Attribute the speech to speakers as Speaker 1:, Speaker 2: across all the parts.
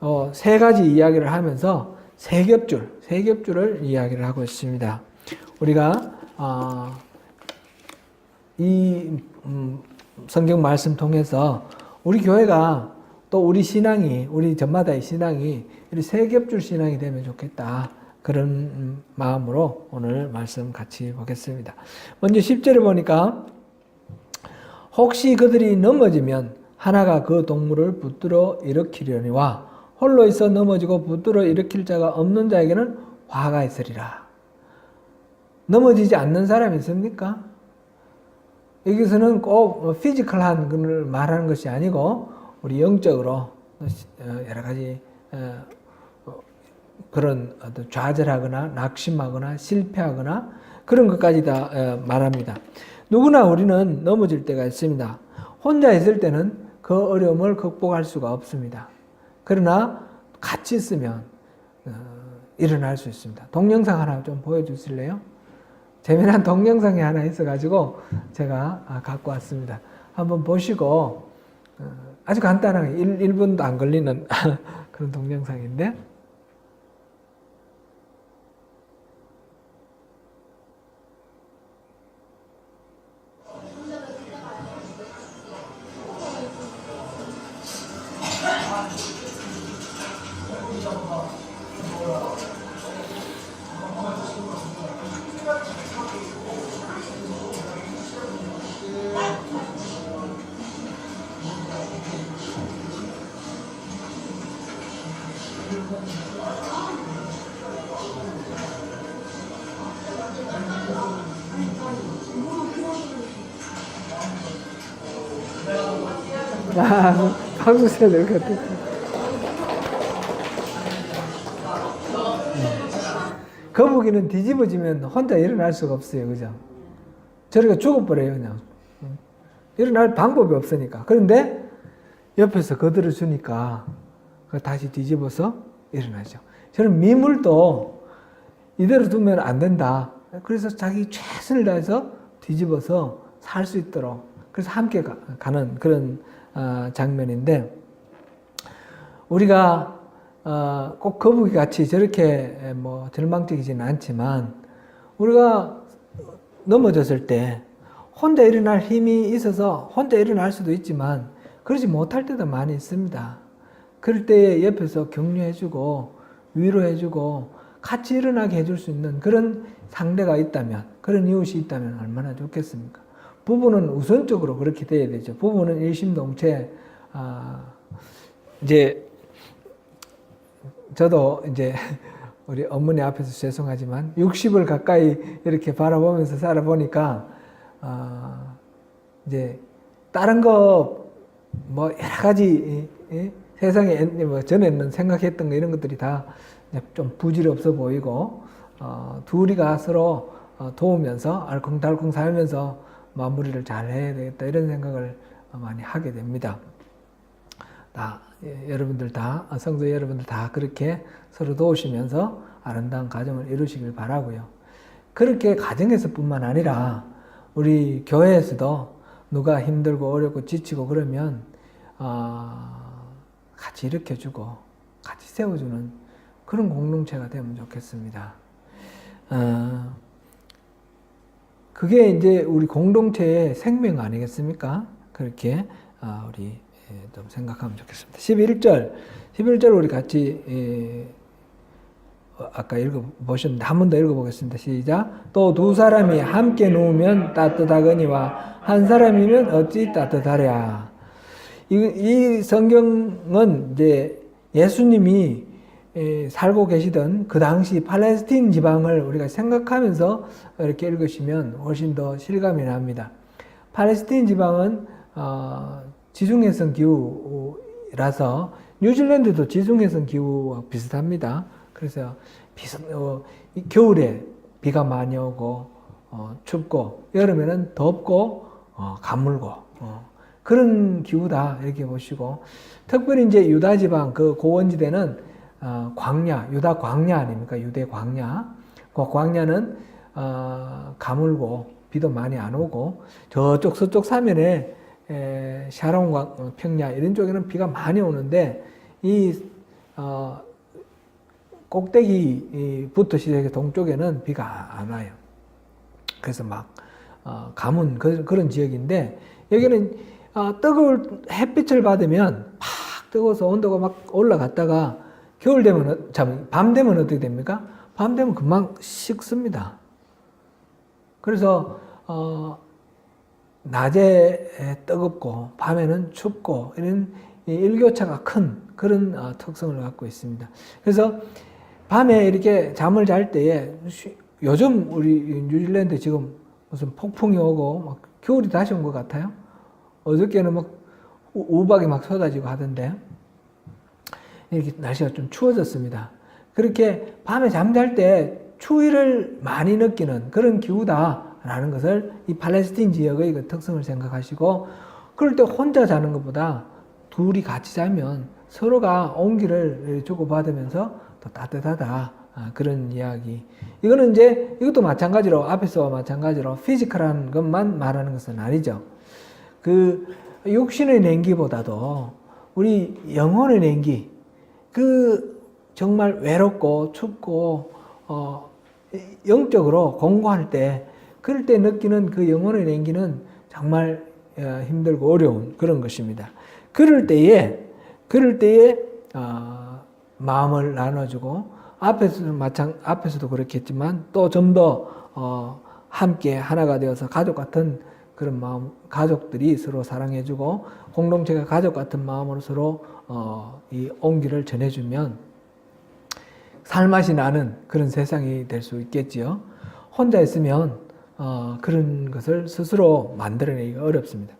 Speaker 1: 어, 세 가지 이야기를 하면서 세 겹줄, 세 겹줄을 이야기를 하고 있습니다. 우리가 어, 이 음, 성경 말씀 통해서 우리 교회가 또 우리 신앙이 우리 전마다의 신앙이 이 세 겹줄 신앙이 되면 좋겠다. 그런 음, 마음으로 오늘 말씀 같이 보겠습니다. 먼저 10절을 보니까 혹시 그들이 넘어지면 하나가 그 동물을 붙들어 일으키려니와 홀로 있어 넘어지고 붙들어 일으킬 자가 없는 자에게는 화가 있으리라. 넘어지지 않는 사람이 있습니까? 여기서는 꼭 피지컬한 것을 말하는 것이 아니고 우리 영적으로 어, 여러 가지 어, 그런 어떤 좌절하거나 낙심하거나 실패하거나 그런 것까지 다 어, 말합니다. 누구나 우리는 넘어질 때가 있습니다. 혼자 있을 때는 그 어려움을 극복할 수가 없습니다. 그러나 같이 있으면 어, 일어날 수 있습니다. 동영상 하나 좀 보여주실래요? 재미난 동영상이 하나 있어가지고 제가 아, 갖고 왔습니다. 한번 보시고 어, 아주 간단하게 1, 1분도 안 걸리는 그런 동영상인데 쳐야 될것 같아. 거북이는 뒤집어지면 혼자 일어날 수가 없어요. 그죠? 저리가 죽어버려요, 그냥. 일어날 방법이 없으니까. 그런데 옆에서 거들어 주니까 다시 뒤집어서 일어나죠. 저는 미물도 이대로 두면 안 된다. 그래서 자기 최선을 다해서 뒤집어서 살 수 있도록 그래서 함께 가, 는 그런 어, 장면인데 우리가 어, 꼭 거북이 같이 저렇게 뭐 절망적이지는 않지만 우리가 넘어졌을 때 혼자 일어날 힘이 있어서 혼자 일어날 수도 있지만 그러지 못할 때도 많이 있습니다. 그럴 때 옆에서 격려해주고 위로해주고 같이 일어나게 해줄 수 있는 그런 상대가 있다면 그런 이웃이 있다면 얼마나 좋겠습니까? 부부는 우선적으로 그렇게 돼야 되죠. 부부는 일심동체 아, 이제 저도 이제 우리 어머니 앞에서 죄송하지만 60을 가까이 이렇게 바라보면서 살아보니까 아, 이제 다른 거 뭐 여러 가지 세상에 뭐 전에는 생각했던 거 이런 것들이 다 좀 부질이 없어 보이고 어, 둘이가 서로 어, 도우면서 알콩달콩 살면서 마무리를 잘 해야 되겠다 이런 생각을 많이 하게 됩니다. 다 예, 여러분들 다 성도 여러분들 다 그렇게 서로 도우시면서 아름다운 가정을 이루시길 바라고요. 그렇게 가정에서뿐만 아니라 우리 교회에서도 누가 힘들고 어렵고 지치고 그러면 어, 같이 일으켜주고 같이 세워주는 그런 공동체가 되면 좋겠습니다. 어, 그게 이제 우리 공동체의 생명 아니겠습니까? 그렇게 어, 우리 좀 생각하면 좋겠습니다. 11절, 11절 우리 같이 에, 어, 아까 읽어보셨는데 한 번 더 읽어보겠습니다. 시작. 또 두 사람이 함께 누우면 따뜻하거니와 한 사람이면 어찌 따뜻하랴. 이, 이 성경은 이제 예수님이 살고 계시던 그 당시 팔레스틴 지방을 우리가 생각하면서 이렇게 읽으시면 훨씬 더 실감이 납니다. 팔레스틴 지방은 어, 지중해성 기후라서 뉴질랜드도 지중해성 기후와 비슷합니다. 그래서 비슷, 어, 겨울에 비가 많이 오고 어, 춥고 여름에는 덥고 어, 가물고 어, 그런 기후다 이렇게 보시고 특별히 이제 유다 지방 그 고원지대는 어, 광야 유다 광야 아닙니까 유대 광야 그 광야는 어, 가물고 비도 많이 안 오고 저쪽 서쪽 사면에 에, 샤론 평야 이런 쪽에는 비가 많이 오는데 이 어, 꼭대기부터 시작해 동쪽에는 비가 안 와요. 그래서 막 어, 가문 그, 그런 지역인데 여기는 어, 뜨거울 햇빛을 받으면 팍 뜨거워서 온도가 막 올라갔다가 겨울 되면 어- 잠, 밤 되면 어떻게 됩니까? 밤 되면 금방 식습니다. 그래서 어, 낮에 뜨겁고 밤에는 춥고 이런 이 일교차가 큰 그런 어, 특성을 갖고 있습니다. 그래서 밤에 이렇게 잠을 잘 때에 쉬- 요즘 우리 뉴질랜드 지금 무슨 폭풍이 오고 막 겨울이 다시 온 것 같아요. 어저께는 막 우- 우박이 막 쏟아지고 하던데 이렇게 날씨가 좀 추워졌습니다. 그렇게 밤에 잠잘 때 추위를 많이 느끼는 그런 기후다라는 것을 이 팔레스틴 지역의 그 특성을 생각하시고 그럴 때 혼자 자는 것보다 둘이 같이 자면 서로가 온기를 주고받으면서 더 따뜻하다. 아, 그런 이야기. 이거는 이제 이것도 마찬가지로 앞에서와 마찬가지로 피지컬한 것만 말하는 것은 아니죠. 그 육신의 냉기보다도 우리 영혼의 냉기, 그 정말 외롭고 춥고 어 영적으로 공고할 때 그럴 때 느끼는 그 영혼의 냉기는 정말 어, 힘들고 어려운 그런 것입니다. 그럴 때에 그럴 때에 어, 마음을 나눠주고 앞에서도 마찬 앞에서도 그렇겠지만 또 좀더 어, 함께 하나가 되어서 가족 같은 그런 마음 가족들이 서로 사랑해주고 공동체가 가족 같은 마음으로 서로 어, 이 온기를 전해주면 살맛이 나는 그런 세상이 될 수 있겠지요. 혼자 있으면 어, 그런 것을 스스로 만들어내기가 어렵습니다.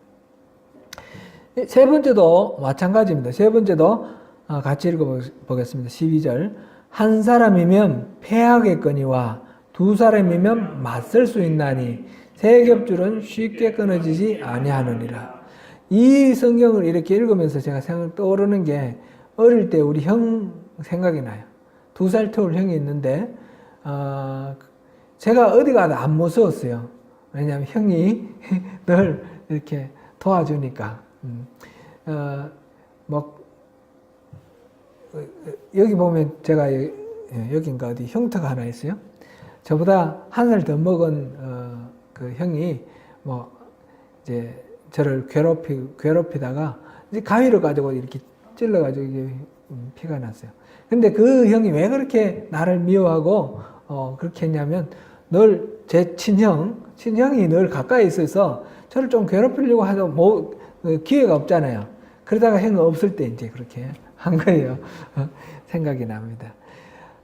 Speaker 1: 세 번째도 마찬가지입니다. 세 번째도 어, 같이 읽어보겠습니다. 12절. 한 사람이면 패하겠거니와 두 사람이면 맞설 수 있나니 세 겹줄은 쉽게 끊어지지 아니하느니라. 이 성경을 이렇게 읽으면서 제가 생각 떠오르는 게 어릴 때 우리 형 생각이 나요. 두 살 터울 형이 있는데 어, 제가 어디 가도 안 무서웠어요. 왜냐하면 형이 늘 이렇게 도와주니까. 음. 어, 뭐 어, 여기 보면 제가 여- 예, 여긴가 어디 흉터가 하나 있어요. 저보다 한 살 더 먹은 어, 그 형이 뭐 이제 저를 괴롭히 괴롭히다가 이제 가위를 가지고 이렇게 찔러 가지고 이게 음, 피가 났어요. 근데 그 형이 왜 그렇게 나를 미워하고 어, 그렇게 했냐면 늘 제 친형 친형이 늘 가까이 있어서 저를 좀 괴롭히려고 하도 뭐 어, 기회가 없잖아요. 그러다가 형이 없을 때 이제 그렇게 한 거예요. 생각이 납니다.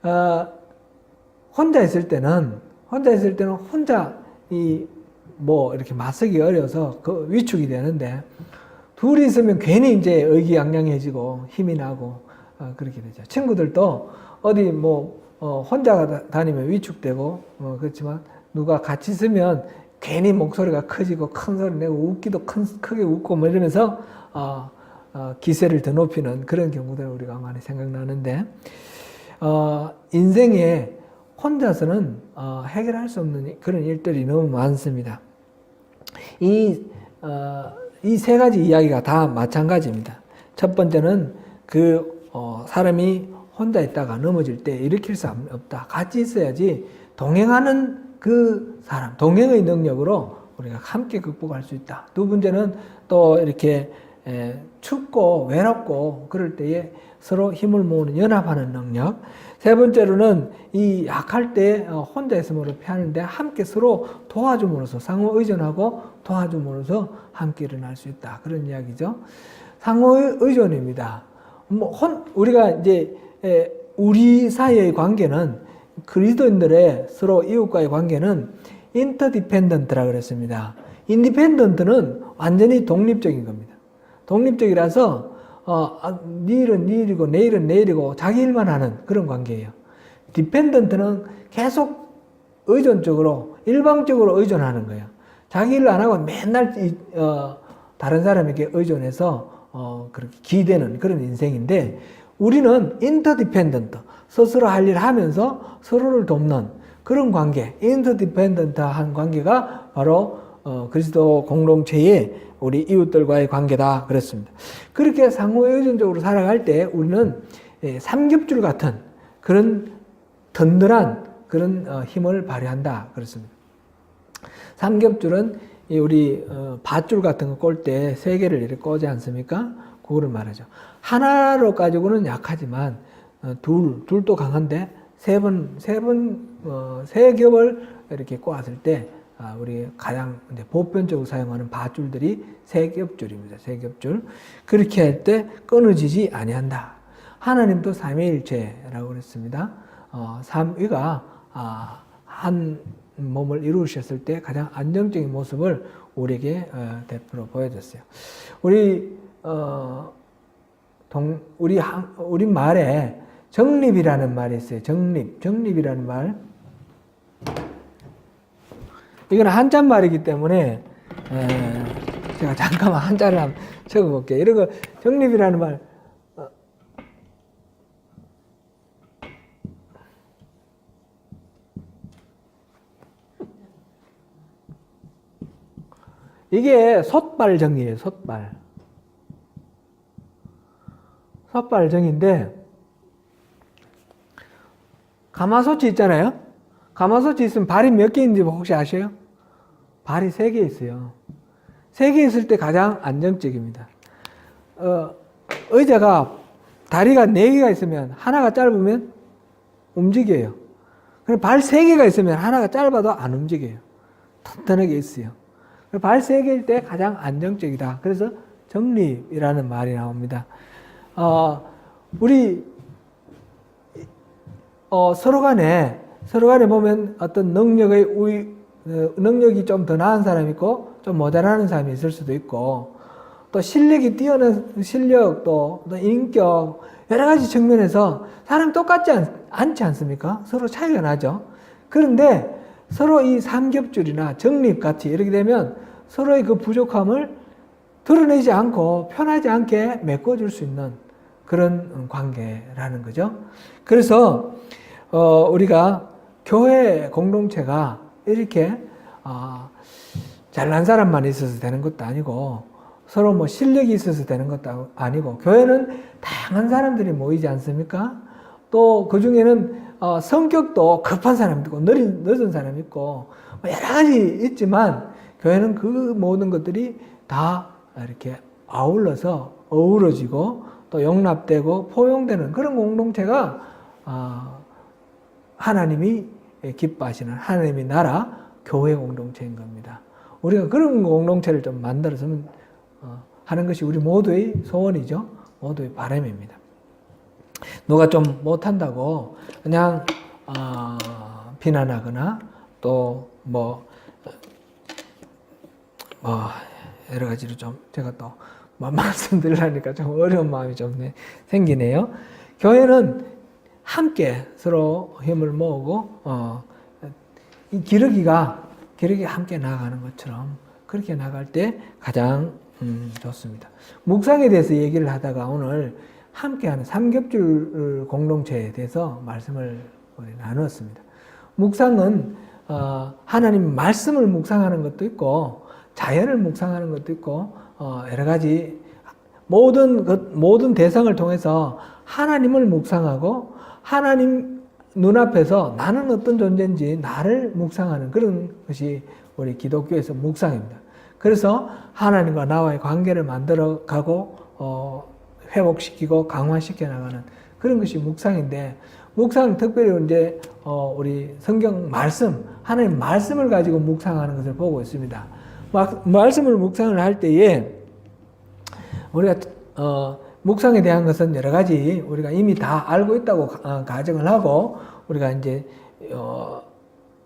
Speaker 1: 어, 혼자 있을 때는 혼자 있을 때는 혼자 이 뭐 이렇게 맞서기 어려서 그 위축이 되는데 둘이 있으면 괜히 이제 의기양양해지고 힘이 나고 어, 그렇게 되죠. 친구들도 어디 뭐 어, 혼자 다- 다니면 위축되고 어, 그렇지만 누가 같이 있으면 괜히 목소리가 커지고 큰 소리 내고 웃기도 큰, 크게 웃고 뭐 이러면서 어, 어, 기세를 더 높이는 그런 경우들 우리가 많이 생각나는데 어, 인생에 혼자서는 어, 해결할 수 없는 그런 일들이 너무 많습니다. 이, 어, 이 세 가지 이야기가 다 마찬가지입니다. 첫 번째는 그, 어, 사람이 혼자 있다가 넘어질 때 일으킬 수 없다. 같이 있어야지 동행하는 그 사람, 동행의 능력으로 우리가 함께 극복할 수 있다. 두 번째는 또 이렇게 에, 춥고 외롭고 그럴 때에 서로 힘을 모으는 연합하는 능력. 세 번째로는 이 약할 때 어, 혼자 있음으로 피하는데 함께 서로 도와줌으로써 상호 의존하고 도와줌으로써 함께 일어날 수 있다. 그런 이야기죠. 상호 의존입니다. 뭐 혼, 우리가 이제 에, 우리 사이의 관계는 그리스도인들의 서로 이웃과의 관계는 인터디펜던트라 그랬습니다. 인디펜던트는 완전히 독립적인 겁니다. 독립적이라서 어, 아, 네 일은 네 일이고 내 일은 내 일이고 자기 일만 하는 그런 관계예요. 디펜던트는 계속 의존적으로 일방적으로 의존하는 거예요. 자기 일안 하고 맨날 이, 어, 다른 사람에게 의존해서 어, 그렇게 기대는 그런 인생인데 우리는 인터디펜던트 스스로 할 일 하면서 서로를 돕는 그런 관계 인터디펜던트한 관계가 바로 어, 그리스도 공동체의 우리 이웃들과의 관계다 그랬습니다. 그렇게 상호 의존적으로 살아갈 때 우리는 예, 삼겹줄 같은 그런 든든한 그런 어, 힘을 발휘한다 그렇습니다. 삼겹줄은 이 우리 어, 밧줄 같은 거 꼴 때 세 개를 이렇게 꽂지 않습니까? 그거를 말하죠. 하나로 가지고는 약하지만 어, 둘 둘도 강한데 세 번 세번 어, 세 겹을 이렇게 꼬았을 때 아, 우리 가장 보편적으로 사용하는 밧줄들이 세 겹줄입니다. 세 겹줄 그렇게 할 때 끊어지지 아니한다. 하나님도 삼위일체라고 그랬습니다. 어, 삼위가 아, 한 몸을 이루셨을 때 가장 안정적인 모습을 우리에게 어, 대표로 보여줬어요. 우리 어, 동, 우리 한, 우리 말에 정립이라는 말이 있어요. 정립, 정립이라는 말. 이건 한자 말이기 때문에 에, 제가 잠깐만 한자를 한번 적어볼게요. 이런 거 정립이라는 말. 어. 이게 솥발정이에요. 솥발. 솥발 정인데 가마솥이 있잖아요. 가마솥이 있으면 발이 몇 개 있는지 혹시 아세요? 발이 세 개 있어요. 세 개 있을 때 가장 안정적입니다. 어, 의자가 다리가 네 개가 있으면 하나가 짧으면 움직여요. 그럼 발세 개가 있으면 하나가 짧아도 안 움직여요. 튼튼하게 있어요. 발 세 개일 때 가장 안정적이다. 그래서 정립이라는 말이 나옵니다. 어, 우리 어, 서로 간에 서로 간에 보면 어떤 능력의 우위, 어, 능력이 좀 더 나은 사람이 있고 좀 모자라는 사람이 있을 수도 있고 또 실력이 뛰어난 실력 또, 또 인격 여러 가지 측면에서 사람 똑같지 않, 않지 않습니까? 서로 차이가 나죠. 그런데 서로 이 삼겹줄이나 정립 같이 이렇게 되면 서로의 그 부족함을 드러내지 않고 편하지 않게 메꿔줄 수 있는 그런 관계라는 거죠. 그래서 어, 우리가 교회 공동체가 이렇게 어, 잘난 사람만 있어서 되는 것도 아니고 서로 뭐 실력이 있어서 되는 것도 아니고 교회는 다양한 사람들이 모이지 않습니까? 또 그 중에는 어, 성격도 급한 사람도 있고 느린, 늦은 사람이 있고 뭐 여러 가지 있지만 교회는 그 모든 것들이 다 이렇게 아울러서 어우러지고 또 용납되고 포용되는 그런 공동체가 어, 하나님이 기뻐하시는 하나님의 나라 교회 공동체인 겁니다. 우리가 그런 공동체를 좀 만들어서면 어, 하는 것이 우리 모두의 소원이죠. 모두의 바람입니다. 누가 좀 못한다고 그냥 어, 비난하거나 또뭐 뭐 여러 가지로 좀 제가 또 말씀드리려니까 좀 어려운 마음이 좀 생기네요. 교회는 함께 서로 힘을 모으고 어, 이 기러기가 기러기 함께 나가는 것처럼 그렇게 나갈 때 가장 음, 좋습니다. 묵상에 대해서 얘기를 하다가 오늘 함께하는 삼겹줄 공동체에 대해서 말씀을 나누었습니다. 묵상은 어, 하나님 말씀을 묵상하는 것도 있고 자연을 묵상하는 것도 있고 어, 여러 가지 모든 그 모든 대상을 통해서 하나님을 묵상하고 하나님 눈앞에서 나는 어떤 존재인지 나를 묵상하는 그런 것이 우리 기독교에서 묵상입니다. 그래서 하나님과 나와의 관계를 만들어 가고 어, 회복시키고 강화시켜 나가는 그런 것이 묵상인데 묵상 특별히 이제 어, 우리 성경 말씀 하나님 말씀을 가지고 묵상하는 것을 보고 있습니다. 말씀을 묵상을 할 때에 우리가 어, 묵상에 대한 것은 여러 가지 우리가 이미 다 알고 있다고 어, 가정을 하고 우리가 이제 어,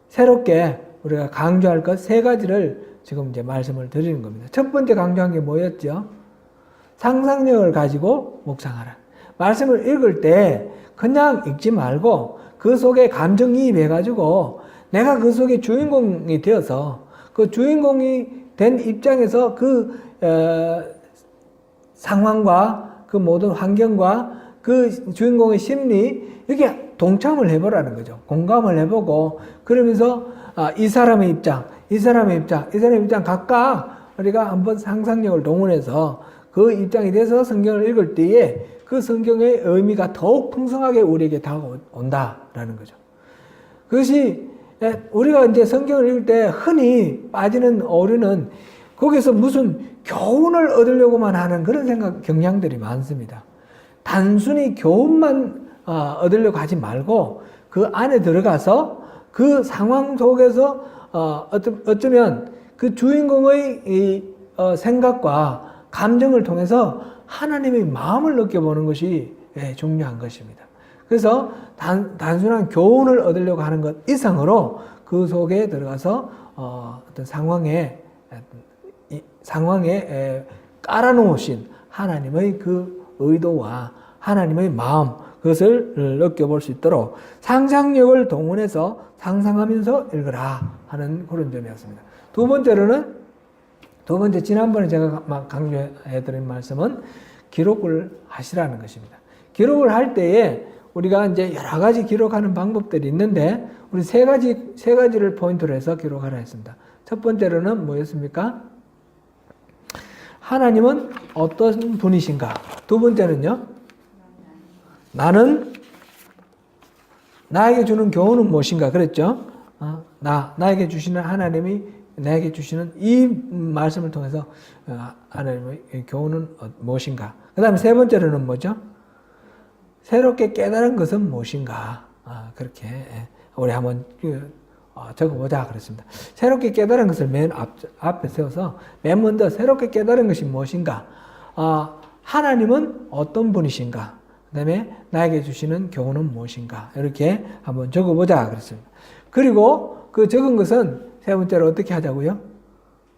Speaker 1: 새롭게 우리가 강조할 것 세 가지를 지금 이제 말씀을 드리는 겁니다. 첫 번째 강조한 게 뭐였죠? 상상력을 가지고 묵상하라. 말씀을 읽을 때 그냥 읽지 말고 그 속에 감정이입해 가지고 내가 그 속에 주인공이 되어서 그 주인공이 된 입장에서 그 어, 상황과 그 모든 환경과 그 주인공의 심리 이렇게 동참을 해보라는 거죠. 공감을 해보고 그러면서 아, 이 사람의 입장, 이 사람의 입장, 이 사람의 입장 각각 우리가 한번 상상력을 동원해서 그 입장이 돼서 성경을 읽을 때에 그 성경의 의미가 더욱 풍성하게 우리에게 다가온다라는 거죠. 그것이 예, 우리가 이제 성경을 읽을 때 흔히 빠지는 오류는 거기서 무슨 교훈을 얻으려고만 하는 그런 생각, 경향들이 많습니다. 단순히 교훈만 어, 얻으려고 하지 말고 그 안에 들어가서 그 상황 속에서 어, 어쩌면 그 주인공의 이, 어, 생각과 감정을 통해서 하나님의 마음을 느껴보는 것이 예, 중요한 것입니다. 그래서 단, 단순한 교훈을 얻으려고 하는 것 이상으로 그 속에 들어가서 어, 어떤 상황에 이, 상황에 에, 깔아놓으신 하나님의 그 의도와 하나님의 마음 그것을 느껴볼 수 있도록 상상력을 동원해서 상상하면서 읽으라 하는 그런 점이었습니다. 두 번째로는 두 번째 지난번에 제가 강조해드린 말씀은 기록을 하시라는 것입니다. 기록을 할 때에 우리가 이제 여러 가지 기록하는 방법들이 있는데 우리 세 가지 세 가지를 포인트로 해서 기록하라 했습니다. 첫 번째로는 뭐였습니까? 하나님은 어떤 분이신가? 두 번째는요. 나는 나에게 주는 교훈은 무엇인가? 그랬죠? 어, 나 나에게 주시는 하나님이 나에게 주시는 이 말씀을 통해서 어, 하나님의 교훈은 어, 무엇인가? 그다음에 세 번째로는 뭐죠? 새롭게 깨달은 것은 무엇인가? 아, 그렇게 예. 우리 한번 그, 어, 적어보자 그랬습니다. 새롭게 깨달은 것을 맨 앞, 앞에 세워서 맨 먼저 새롭게 깨달은 것이 무엇인가? 어, 하나님은 어떤 분이신가? 그 다음에 나에게 주시는 교훈은 무엇인가? 이렇게 한번 적어보자 그랬습니다. 그리고 그 적은 것은 세 번째로 어떻게 하자고요?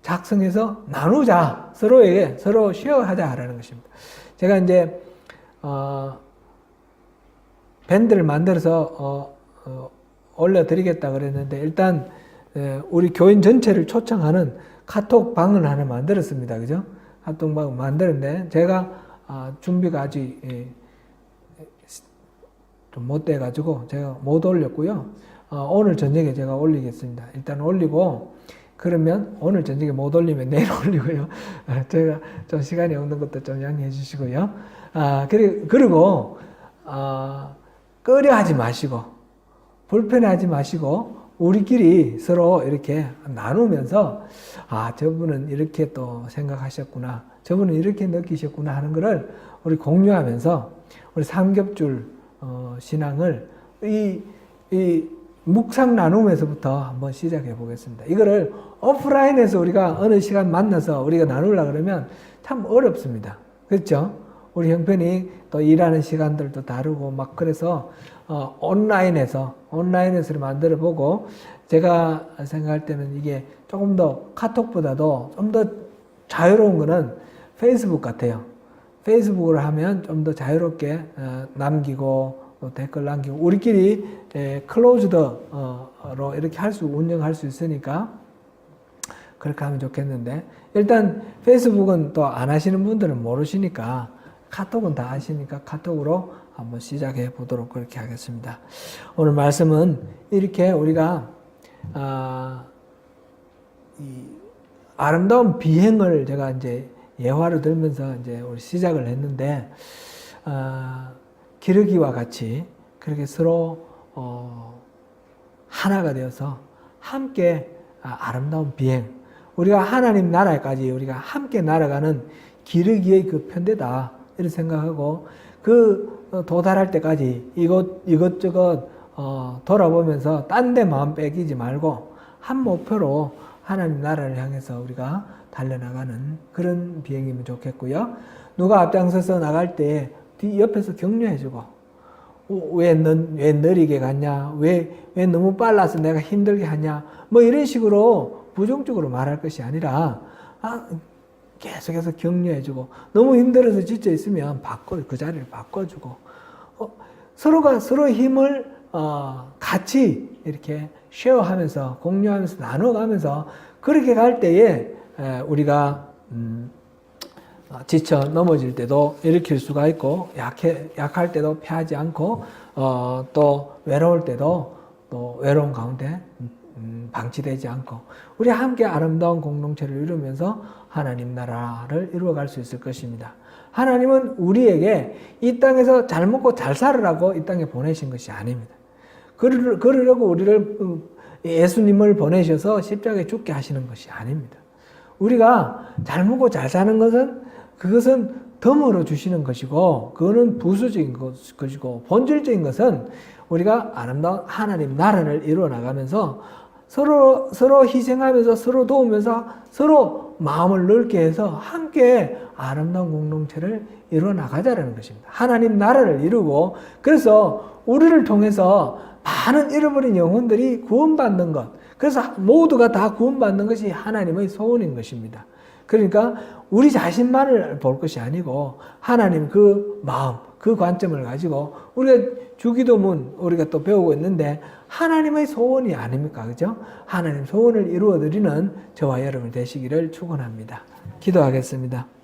Speaker 1: 작성해서 나누자. 서로에게 서로 쉐어하자라는 것입니다. 제가 이제 어, 밴드를 만들어서 어, 어, 올려드리겠다 그랬는데 일단 에, 우리 교인 전체를 초청하는 카톡 방을 하나 만들었습니다. 그죠? 카톡 방을 만들었는데 제가 아, 준비가 아직 예, 좀못 돼가지고 제가 못 올렸고요. 어, 오늘 저녁에 제가 올리겠습니다. 일단 올리고 그러면 오늘 저녁에 못 올리면 내일 올리고요. 아, 제가 좀 시간이 없는 것도 좀 양해해 주시고요. 아, 그리고, 그리고, 아, 꺼려 하지 마시고 불편해하지 마시고 우리끼리 서로 이렇게 나누면서 아 저분은 이렇게 또 생각하셨구나 저분은 이렇게 느끼셨구나 하는 것을 우리 공유하면서 우리 삼겹줄 어, 신앙을 이, 이 묵상 나눔에서부터 한번 시작해 보겠습니다. 이거를 오프라인에서 우리가 어느 시간 만나서 우리가 나누려 그러면 참 어렵습니다. 그렇죠? 우리 형편이 또 일하는 시간들도 다르고 막 그래서 어, 온라인에서 온라인에서 만들어 보고 제가 생각할 때는 이게 조금 더 카톡보다도 좀 더 자유로운 거는 페이스북 같아요. 페이스북으로 하면 좀 더 자유롭게 어, 남기고 또 댓글 남기고 우리끼리 에, 클로즈드로 이렇게 할 수 운영할 수 있으니까 그렇게 하면 좋겠는데 일단 페이스북은 또 안 하시는 분들은 모르시니까 카톡은 다 아시니까 카톡으로 한번 시작해 보도록 그렇게 하겠습니다. 오늘 말씀은 이렇게 우리가 아, 이 아름다운 비행을 제가 이제 예화를 들면서 이제 우리 시작을 했는데 아, 기르기와 같이 그렇게 서로 어, 하나가 되어서 함께 아, 아름다운 비행 우리가 하나님 나라까지 우리가 함께 날아가는 기르기의 그 편대다. 이렇게 생각하고 그 어, 도달할 때까지 이것 이것저것 어, 돌아보면서 딴 데 마음 빼기지 말고 한 목표로 하나님 나라를 향해서 우리가 달려나가는 그런 비행이면 좋겠고요. 누가 앞장서서 나갈 때 뒤 옆에서 격려해주고 어, 왜, 넌, 왜 느리게 갔냐? 왜, 왜 너무 빨라서 내가 힘들게 하냐? 뭐 이런 식으로 부정적으로 말할 것이 아니라, 아, 계속해서 격려해주고 너무 힘들어서 지쳐 있으면 바꿔 그 자리를 바꿔주고 어, 서로가 서로 힘을 어, 같이 이렇게 쉐어하면서 공유하면서 나눠가면서 그렇게 갈 때에 에, 우리가 음, 어, 지쳐 넘어질 때도 일으킬 수가 있고 약해 약할 때도 패하지 않고 어, 또 외로울 때도 또 외로운 가운데 음, 방치되지 않고 우리 함께 아름다운 공동체를 이루면서 하나님 나라를 이루어갈 수 있을 것입니다. 하나님은 우리에게 이 땅에서 잘 먹고 잘 살으라고 이 땅에 보내신 것이 아닙니다. 그러, 그러려고 우리를 음, 예수님을 보내셔서 십자가에 죽게 하시는 것이 아닙니다. 우리가 잘 먹고 잘 사는 것은 그것은 덤으로 주시는 것이고 그거는 부수적인 것- 것이고 본질적인 것은 우리가 아름다운 하나님 나라를 이루어 나가면서 서로 서로 희생하면서 서로 도우면서 서로 마음을 넓게 해서 함께 아름다운 공동체를 이루어 나가자라는 것입니다. 하나님 나라를 이루고 그래서 우리를 통해서 많은 잃어버린 영혼들이 구원받는 것. 그래서 모두가 다 구원받는 것이 하나님의 소원인 것입니다. 그러니까 우리 자신만을 볼 것이 아니고 하나님 그 마음, 그 관점을 가지고 우리가 주기도문 우리가 또 배우고 있는데 하나님의 소원이 아닙니까? 그죠? 하나님 소원을 이루어 드리는 저와 여러분 되시기를 축원합니다. 기도하겠습니다.